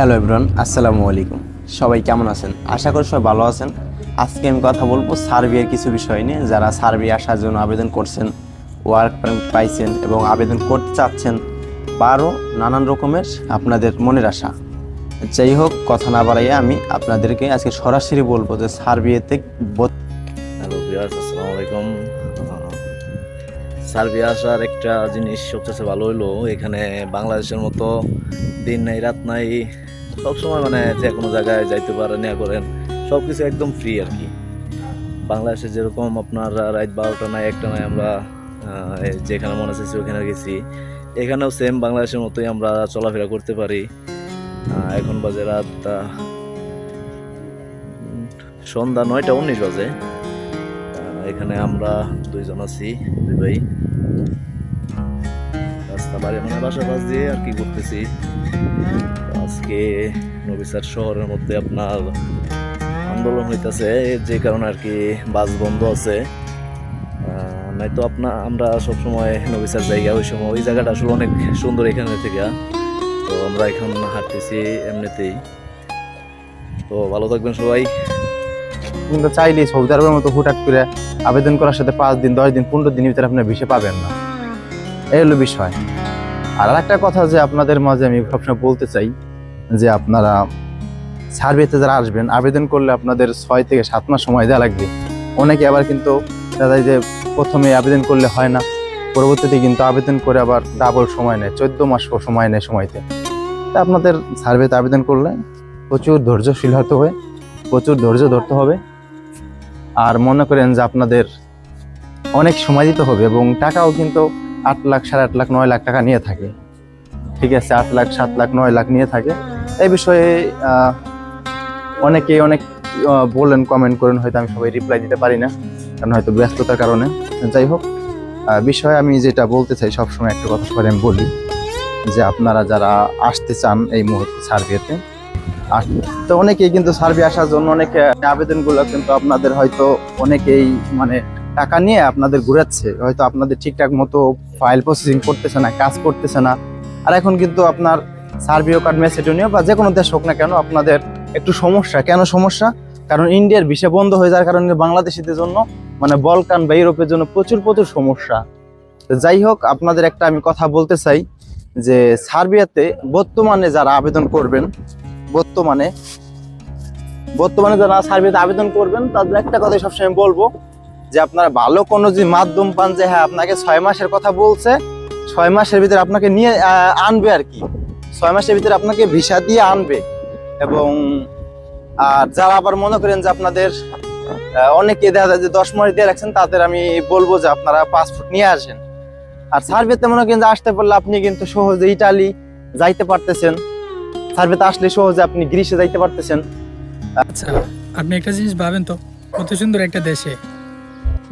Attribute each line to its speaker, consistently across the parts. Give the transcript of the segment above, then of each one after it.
Speaker 1: Hello everyone আসসালামু আলাইকুম। সবাই কেমন আছেন? আশা করি সবাই ভালো আছেন। আজকে আমি কথা বলব সার্বিয়ার কিছু বিষয় নিয়ে। যারা সার্বিয়া আসার জন্য আবেদন করছেন ওয়ার্ক পারমিট পাইছেন এবং আবেদন করতে চাচ্ছেন বা আরও নানান রকমের আপনাদের মনের আশা। যাই হোক, কথা না বাড়াইয়া আমি আপনাদেরকে আজকে সরাসরি বলব যে
Speaker 2: ভিউয়ার্স আসসালামু আলাইকুম। সার্বিয়া আসার একটা জিনিস সবচেয়ে ভালো হলো এখানে বাংলাদেশের মতো দিন নাই, রাত নাই সবসময় মানে যে কোনো জায়গায় যাইতে পারেন, ইয়া করেন সব কিছু একদম ফ্রি আর কি। বাংলাদেশে যেরকম আপনার রাত বারোটা নাই, একটা নাই আমরা যেখানে মনে চাইছি ওখানে গেছি। এখানেও সেম বাংলাদেশের মতোই আমরা চলাফেরা করতে পারি। এখন বাজে রাত সন্ধ্যা নয়টা উনিশ বাজে। এখানে আমরা দুইজন আছি, দুই ভাই। রাস্তা বাড়ি মানে বাসা বাস দিয়ে আর কি করতেছি তো আজকে নবিসার শহরের মধ্যে আপনার আন্দোলন হইতাছে, যে কারণে আর কি বাস বন্ধ আছে। নয়তো আপনার আমরা সবসময় নবিসার জায়গা ওই সময়, ওই জায়গাটা আসলে অনেক সুন্দর এখানে থেকে। তো আমরা এখন হাঁটতেছি এমনিতেই। তো ভালো থাকবেন সবাই।
Speaker 1: কিন্তু চাইলেই সৌদি আরবের মতো হুটহাট করে আবেদন করার সাথে পাঁচ দিন, দশ দিন, পনেরো দিনের ভিতরে আপনার ভিসা পাবেন না। এই হলো বিষয়। আর একটা কথা যে আপনাদের মাঝে আমি সবসময় বলতে চাই যে আপনারা সার্ভেতে যারা আসবেন, আবেদন করলে আপনাদের ছয় থেকে সাত মাস সময় দেওয়া লাগবে। অনেকে আবার কিন্তু দাদা যে প্রথমে আবেদন করলে হয় না, পরবর্তীতে কিন্তু আবেদন করে আবার ডাবল সময় নেয়, চোদ্দ মাস সময় নেয় সময়তে। তা আপনাদের সার্ভেতে আবেদন করলে প্রচুর ধৈর্যশীল হতে হবে, প্রচুর ধৈর্য ধরতে হবে। আর মনে করেন যে আপনাদের অনেক সময় দিতে হবে এবং টাকাও কিন্তু আট লাখ, সাড়ে আট লাখ, নয় লাখ টাকা নিয়ে থাকে। ঠিক আছে, আট লাখ, সাত লাখ, নয় লাখ নিয়ে থাকে। এই বিষয়ে আহ, অনেকে অনেক বলেন কমেন্ট করেন হয়তো আমি সবাই রিপ্লাই দিতে পারি না কারণ হয়তো ব্যস্ততার কারণে। যাই হোক বিষয়ে আমি যেটা বলতে চাই সবসময় একটা কথা সবাই আমি বলি যে আপনারা যারা আসতে চান এই মুহূর্তে সার্ভেতে তো অনেকেই কিন্তু সার্ভে আসার জন্য অনেক আবেদনগুলো কিন্তু আপনাদের হয়তো অনেকেই মানে টাকা নিয়ে আপনাদের ঘুরাচ্ছে হয়তো আপনাদের ঠিকঠাক মতো ফাইল প্রসেসিং করতেছে না কাজ করতেছে না। আর এখন কিন্তু আপনার সার্ভিও কার্ড মেসেডনীয় বা যে কোনো দেশ হোক না কেন আপনাদের একটু সমস্যা। কেন সমস্যা? কারণ ইন্ডিয়ার ভিসা বন্ধ হয়ে যাওয়ার কারণে বাংলাদেশিদের জন্য মানে বলকান বা ইউরোপের জন্য প্রচুর প্রচুর সমস্যা। যাই হোক, আপনাদের একটা আমি কথা বলতে চাই যে সার্বিয়াতে বর্তমানে যারা আবেদন করবেন, বর্তমানে বর্তমানে যারা সার্ভিসে আবেদন করবেন, তাদের একটা কথাই সবসময় বলব যে আপনারা ভালো কোনো যে মাধ্যম পান যে হ্যাঁ আপনাকে ছয় মাসের কথা বলছে, ছয় মাসের ভিতরে আপনাকে নিয়ে আনবে আর কি। ছয় মাসের ভিতরে আপনাকে ভিসা দিয়ে আনবে। এবং, আর যারা আবার মনে করেন যে আপনাদের অনেকে দেখা যায় যে দশ মাস দিয়ে রাখছেন, তাদের আমি বলব যে আপনারা পাসপোর্ট নিয়ে আসেন। আর সার্ভেতে মনে করেন যে আসতে পারলে আপনি কিন্তু সহজে ইটালি যাইতে পারতেছেন। সার্ভেতে আসলে সহজে আপনি গ্রিসে যাইতে পারতেছেন।
Speaker 3: আচ্ছা আপনি একটা জিনিস ভাবেন তো, কত সুন্দর একটা দেশে।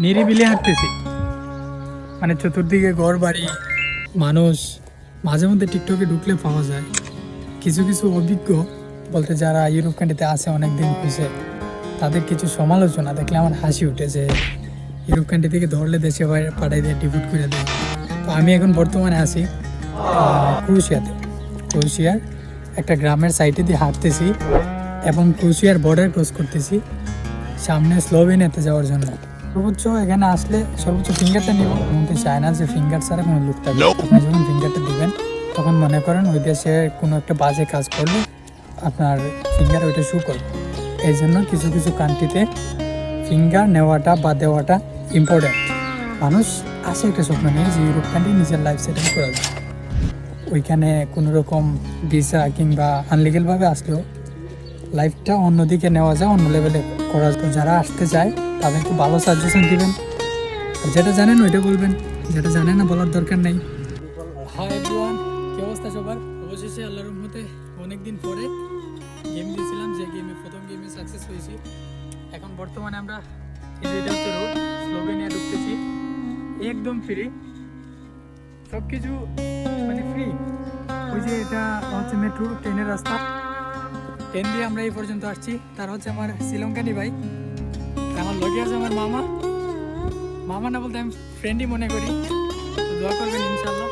Speaker 3: নিরিবিলি হাঁটতেছি। মানে চতুর্দিকে ঘর বাড়ি মানুষ। মাঝে মধ্যে টিকটকে ঢুকলে পাওয়া যায়। কিছু কিছু অভিজ্ঞ বলতে যারা ইউরোপ কান্ট্রিতে আছে অনেক দিন তাদের কিছু সমালোচনা দেখলে আমার হাসি উঠে যে ইউরোপ কান্ট্রি থেকে ধরলে দেশে বাইরে পাঠাই দেয় ডিপুট করে দেয়। তো আমি এখন বর্তমানে আছি আহ, ক্রোয়েশিয়াতে। ক্রোয়েশিয়ার একটা গ্রামের সাইডে দিয়ে হাঁটতেছি এবং ক্রোয়েশিয়ার বর্ডার ক্রস করতেছি সামনে স্লোভেনিয়াতে যাওয়ার জন্য। সর্বোচ্চ এখানে আসলে সর্বোচ্চ ফিঙ্গারটা নিব। মনতে চায় না যে ফিঙ্গার ছাড়া কোনো লুক থাকবে আপনি যখন ফিঙ্গারটা দিবেন তখন মনে করেন ওই দেশে কোনো একটা বাজে কাজ করলে আপনার ফিঙ্গার ওইটা শু করবে। এই জন্য কিছু কিছু কান্ট্রিতে ফিঙ্গার নেওয়াটা বা দেওয়াটা ইম্পর্টেন্ট মানুষ আসে একটা স্বপ্ন নিয়ে যে ইউরোপ কান্ট্রি নিজের লাইফ সেটেল করা যায় ওইখানে কোনো রকম ভিসা কিংবা আনলিগেলভাবে আসলেও লাইফটা অন্যদিকে নেওয়া যায়, অন্য লেভেলে করা যায়। যারা আসতে চায়, তাদেরকে ভালো সাজেশন দিবেন। যেটা জানেন, ওইটা বলবেন। যেটা জানেন না, বলার দরকার নেই। হাই এভরিওয়ান কি অবস্থা সবার? অবশেষে আল্লাহর রহমতে অনেকদিন পরে গেম দিয়েছিলাম, যে গেমে প্রথম গেমে সাকসেস হয়েছি। এখন বর্তমানে আমরা স্লোভেনিয়া ঢুকতেছি। একদম ফ্রি সব কিছু মানে ফ্রি ওই যে এটা হচ্ছে মেট্রো ট্রেনের রাস্তা। ট্রেন আমরা এই পর্যন্ত আসছি। তার হচ্ছে আমার শ্রীলঙ্কানি ভাই আমার লগে আছে আমার মামা। মামা না বলতে আমি ফ্রেন্ডই মনে করি। দোয়া করবেন ইনশাল্লাহ